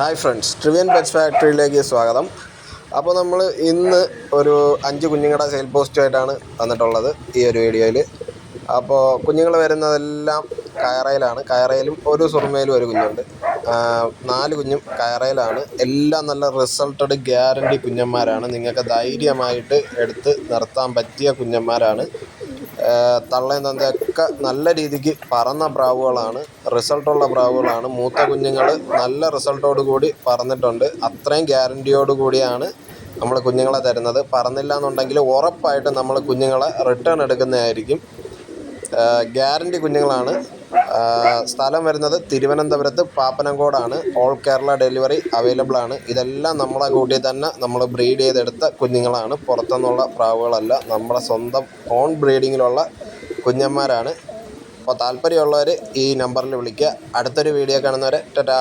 Hi friends ട്രിവിയൻ pets ഫാക്ടറിയിലേക്ക് സ്വാഗതം. അപ്പോൾ നമ്മൾ ഇന്ന് ഒരു അഞ്ച് കുഞ്ഞുങ്ങളുടെ സെയിൽ പോസ്റ്റുമായിട്ടാണ് വന്നിട്ടുള്ളത് ഈ ഒരു വീഡിയോയിൽ അപ്പോൾ കുഞ്ഞുങ്ങൾ വരുന്നതെല്ലാം കയറയിലാണ്. കയറയിലും ഒരു സുറുമയിലും ഒരു കുഞ്ഞുണ്ട്. നാല് കുഞ്ഞും കയറയിലാണ്. എല്ലാം നല്ല റിസൾട്ടഡ് ഗ്യാരണ്ടി കുഞ്ഞന്മാരാണ്. നിങ്ങൾക്ക് ധൈര്യമായിട്ട് എടുത്ത് നിർത്താൻ പറ്റിയ കുഞ്ഞന്മാരാണ്. തള്ളയും തന്തയൊക്കെ നല്ല രീതിക്ക് പറന്ന പ്രാവുകളാണ്. റിസൾട്ടുള്ള പ്രാവുകളാണ്. മൂത്ത കുഞ്ഞുങ്ങൾ നല്ല റിസൾട്ടോട് കൂടി പറന്നിട്ടുണ്ട്. അത്രയും ഗ്യാരണ്ടിയോട് കൂടിയാണ് നമ്മൾ കുഞ്ഞുങ്ങളെ തരുന്നത്. പറന്നില്ല എന്നുണ്ടെങ്കിൽ ഉറപ്പായിട്ടും നമ്മൾ കുഞ്ഞുങ്ങളെ റിട്ടേൺ എടുക്കുന്നതായിരിക്കും. ഗ്യാരന്റി കുഞ്ഞുങ്ങളാണ്. സ്ഥലം വരുന്നത് തിരുവനന്തപുരത്ത് പാപ്പനംകോടാണ്. ഓൾ കേരള ഡെലിവറി അവൈലബിൾ ആണ്. ഇതെല്ലാം നമ്മളെ കൂട്ടി തന്നെ നമ്മൾ ബ്രീഡ് ചെയ്തെടുത്ത കുഞ്ഞുങ്ങളാണ്. പുറത്തുനിന്നുള്ള പ്രാവുകളല്ല. നമ്മുടെ സ്വന്തം ഓൺ ബ്രീഡിങ്ങിലുള്ള കുഞ്ഞന്മാരാണ്. അപ്പോൾ താല്പര്യമുള്ളവർ ഈ നമ്പറിൽ വിളിക്കുക. അടുത്തൊരു വീഡിയോ കാണുന്നവരെ ടാറ്റാ.